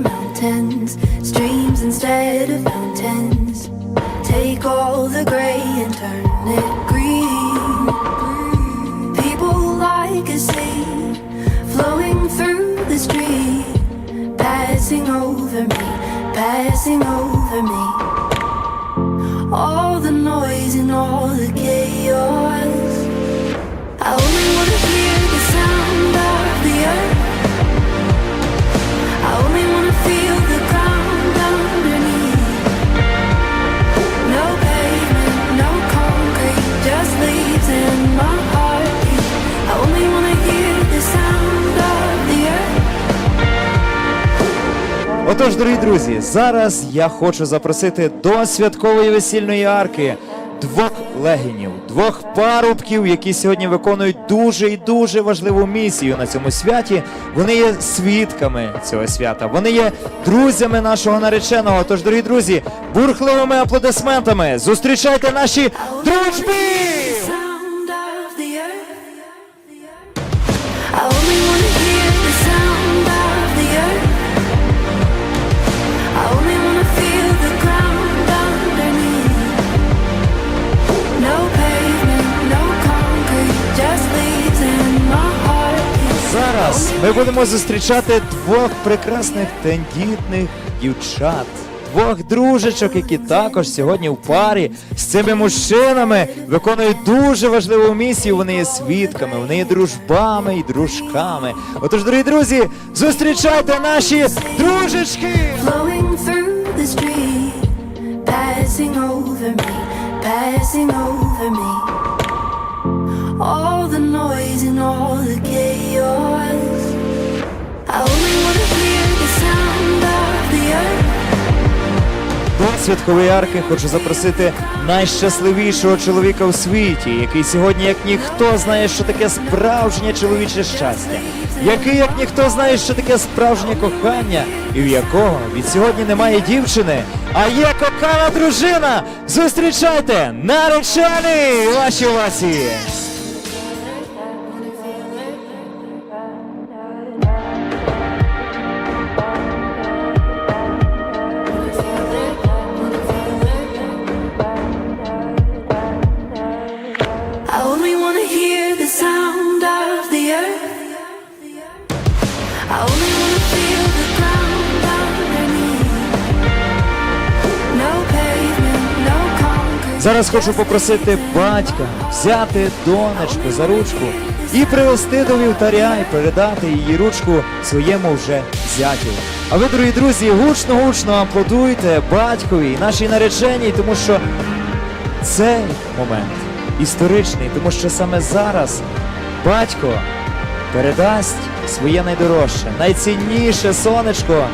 pretends, streams instead of fountains. Take all the gray and turn it green. People like a sea flowing through the street, passing over me, passing over me. All the noise and all the chaos. I only wanna hear Отож, дорогі друзі, зараз я хочу запросити до святкової весільної арки двох легінів, двох парубків, які сьогодні виконують дуже і дуже важливу місію на цьому святі. Вони є свідками цього свята. Вони є друзями нашого нареченого. Тож, дорогі друзі, бурхливими аплодисментами зустрічайте наші дружби! Ми будемо зустрічати двох прекрасних тендітних дівчат. Двох дружечок, які також сьогодні в парі з цими мужчинами виконують дуже важливу місію. Вони є свідками, вони є дружбами і дружками. Отож, дорогі друзі, зустрічайте наші дружечки! Passing over me, passing over me. All the noise and all the chaos. До святкової арки хочу запросити найщасливішого чоловіка у світі, який сьогодні, як ніхто, знає, що таке справжнє чоловіче щастя, який, як ніхто, знає, що таке справжнє кохання, і в якого від сьогодні немає дівчини, а є кохана дружина. Зустрічайте наречений ваші Васі! Зараз хочу попросити батька взяти донечку за ручку і привести до вівтаря і передати її ручку своєму вже зятю. А ви, дорогі друзі, гучно-гучно аплодуйте батькові і нашій нареченій, тому що цей момент історичний, тому що саме зараз батько передасть своє найдорожче, найцінніше сонечко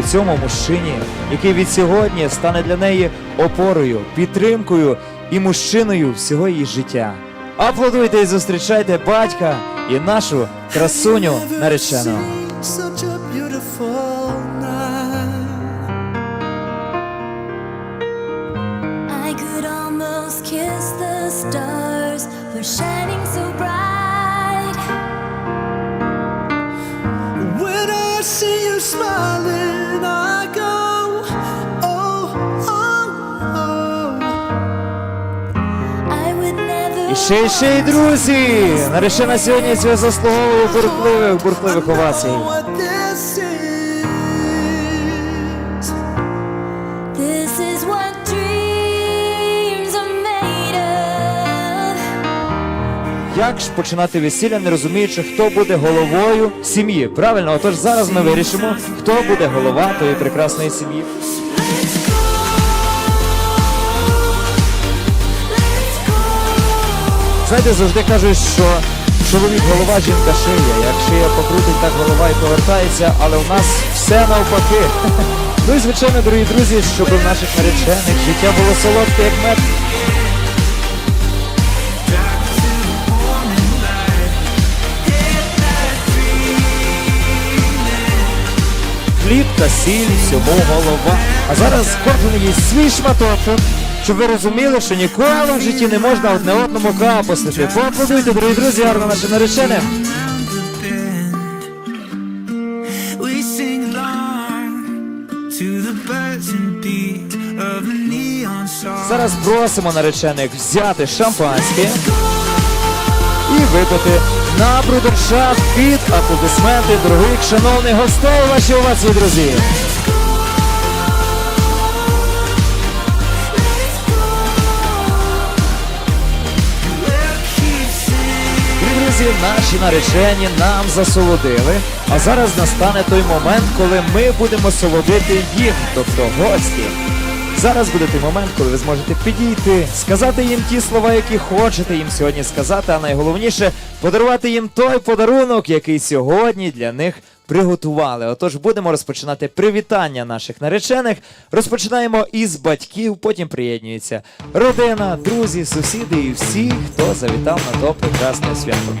у цьому мужчині, який від сьогодні стане для неї опорою, підтримкою і мужчиною всього її життя. Аплодуйте і зустрічайте батька і нашу красуню наречену. Such a beautiful night. I could almost kiss the stars for shining so bright. When I see you smiling, Go, oh, oh, oh. І ще, і ще й друзі! Наречена сьогодні цього заслуговує бурхливих, бурхливих овацій. Як ж починати весілля, не розуміючи, хто буде головою сім'ї? Правильно, отож зараз ми вирішимо, хто буде голова тої прекрасної сім'ї. Знаєте, завжди кажуть, що чоловік голова, жінка шия. Як шия покрутить, так голова і повертається, але у нас все навпаки. Ну і звичайно, дорогі друзі, щоб у наших наречених життя було солодке, як мед. та сіль всьому голова. А зараз кожен їсть свій шматок, щоб ви розуміли, що ніколи в житті не можна одне одному капуснити. Поаплодуйте, дорогі друзі, гарно нашим нареченим. Зараз просимо наречених взяти шампанське і випити на брудершафт під аплодисменти дорогих шановних гостей. Ваші овації, друзі. Друзі, наші наречені нам засолодили. А зараз настане той момент, коли ми будемо солодити їм, тобто гості. Зараз буде той момент, коли ви зможете підійти, сказати їм ті слова, які хочете їм сьогодні сказати, а найголовніше подарувати їм той подарунок, який сьогодні для них приготували. Отож, будемо розпочинати привітання наших наречених. Розпочинаємо із батьків, потім приєднується родина, друзі, сусіди і всі, хто завітав на то прекрасне свято.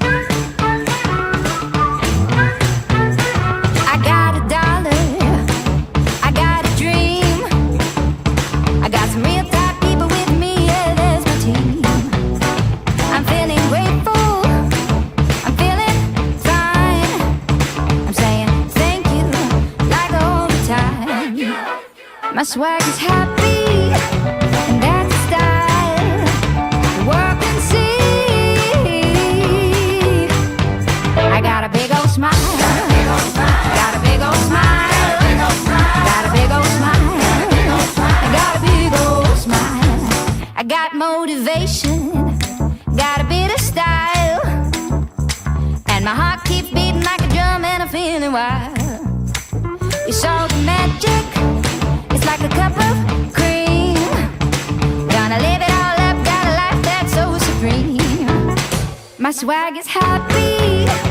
My swag is happy, and that's style. World can see. I got a big old smile. Got a big old smile. Got a big old smile. I got a big old smile. I got motivation. Got a bit of style. And my heart keeps beating like a drum and I'm feeling wild. You saw the magic. Like a cup of cream. Gonna live it all up. Got a life that's so supreme. My swag is happy.